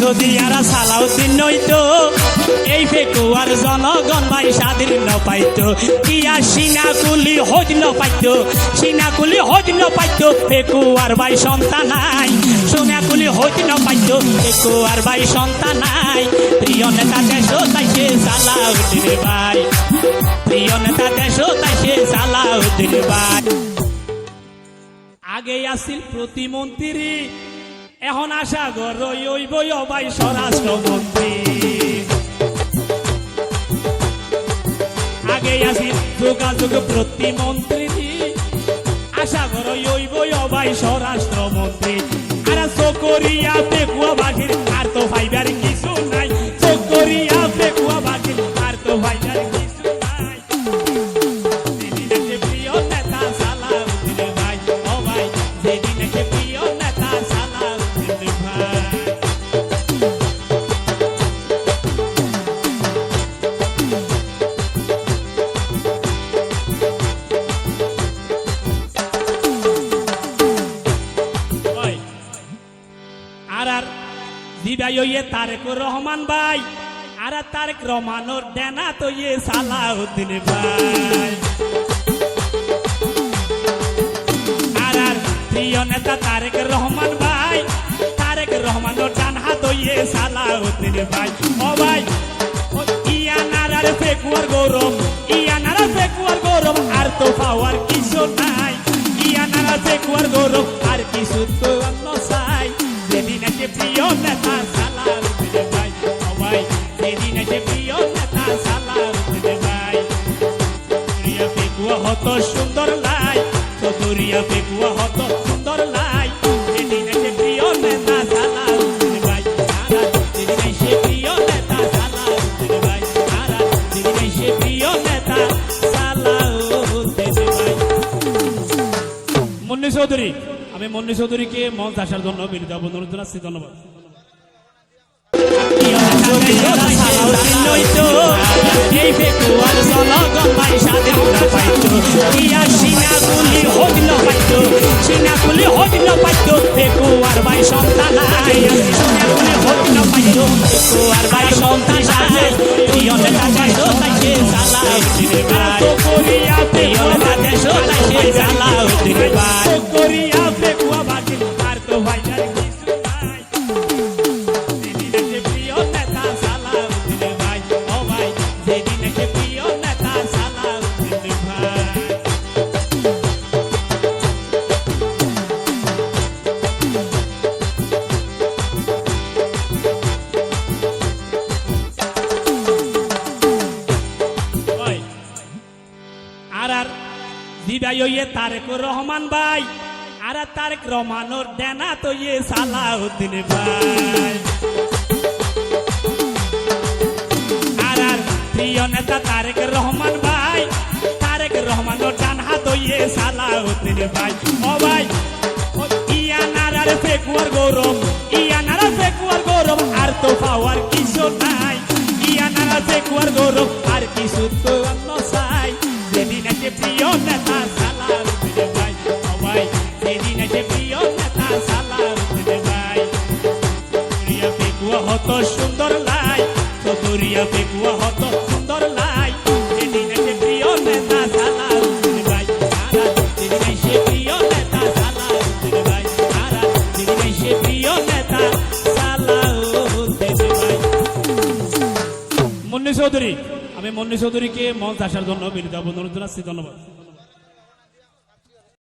যদি আরা সালাউদ্দিন নইতো এই ফেকুয়ার জনগণ ভাই স্বাধীন পাইতো। কিয়া সিনাকুলি হজ ন পাইতো, সিনাকুলি হজ ন পাইতো, ফেকুয়ার ভাই সন্তান নাই সোনাকুলি হজ ন পাইতো, ফেকুয়ার ভাই সন্তান নাই প্রিয় নেতা দেশ তাইছে সালাউদ্দিন ভাই। প্রিয় নেতা দেশ তাইছে সালাউদ্দিন ভাই। আগে আসিল প্রতিমন্ত্রী। এখন আশা গর ওইব ভাই স্বরাষ্ট্রমন্ত্রী। আগে আসিল যোগাযোগ প্রতিমন্ত্রী। আশা গর ওইব ভাই স্বরাষ্ট্রমন্ত্রী। আর চকরিয়া পেকুয়া বাঘির আর তো ভাইবার কিছু নাই। চকরিয়া পেকুয়া বাঘির আর তো ভাইবার আর আর দিবাই ইয়ে তারেকুর রহমান ভাই আর আর তারেক রহমানোর ডেনা তো ইয়ে সালাউদ্দিন ভাই। আর আর প্রিয় নেতা তারেক রহমান ভাই, তারেক রহমানোর ডান হাত ইয়ে সালাউদ্দিন ভাই। ও ভাই, ও ইয়ানার আর ফেকুয়ার গৌরব সারা যেদিন এসে প্রিয় নেতা সালাউদ্দিন ভাই। মুন্নি চৌধুরী, আমি মুন্নি চৌধুরীকে মঞ্চ আসার জন্য বিরোধী অনুরোধ জানাচ্ছি। ধন্যবাদ। ফেকুয়ার ভাই সন্তান। পাইতো ফেকুয়ার সন্তান নাই। দিবাই ইয়ে তারেকুর রহমান ভাই, আর তারেক রহমানোর ডেনা তো ইয়ে সালাউদ্দিন ভাই। আর আর প্রিয় নেতা তারেক রহমান ভাই প্রিয় নেতা ভাই যেদিন এসে প্রিয় নেতা সালাউদ্দিন ভাই চতুরিয়া পেকুয়া হতো সুন্দর লাই চতুরিয়া পেকুয়া সুন্দর লাই প্রিয় নেতা সালাউদ্দিন ভাই সারা প্রিয় নেতা সালাউদ্দিন ভাই সারা যেদিন এসে প্রিয় নেতা সালাউদ্দিন ভাই মুন্নি চৌধুরী আমি মন্নি চৌধুরীকে মঞ্চ আসার জন্য বিনীত অনুরোধ জানাচ্ছি ধন্যবাদ।